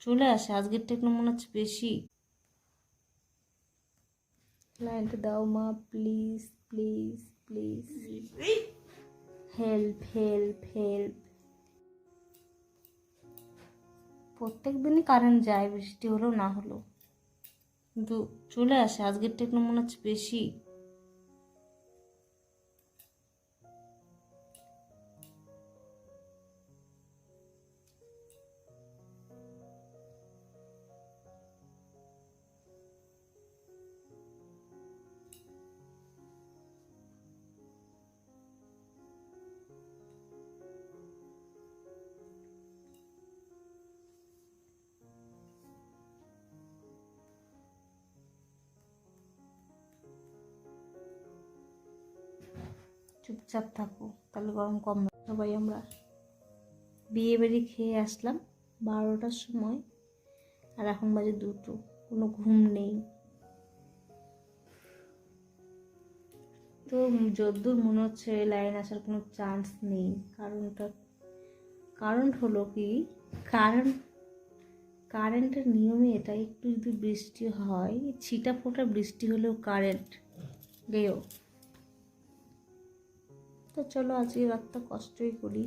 চলে আসে। আজকেরটা একটু মনে হচ্ছে বেশি। লাইনটা দাও মা please please please help help help প্রত্যেক দিনই কারেন্ট যায়, বৃষ্টি হলেও না হলেও। কিন্তু চলে আসে। আজকেরটা একটু মনে হচ্ছে বেশি। চুপচাপ থাকো, তাহলে গরম কম। সবাই আমরা বিয়ে বাড়ি খেয়ে আসলাম বারোটার সময়, আর এখন বাজে দুটো, কোনো ঘুম নেই। তো যদ্দূর মনে হচ্ছে লাইন আসার কোনো চান্স নেই। কারণটা, কারণ হলো কি, কারণ, কারেন্টের নিয়মে এটা একটু যদি বৃষ্টি হয়, ছিটা ফোটা বৃষ্টি হলেও কারেন্ট গেও তো চলো আজকে রাতটা কষ্টই করি।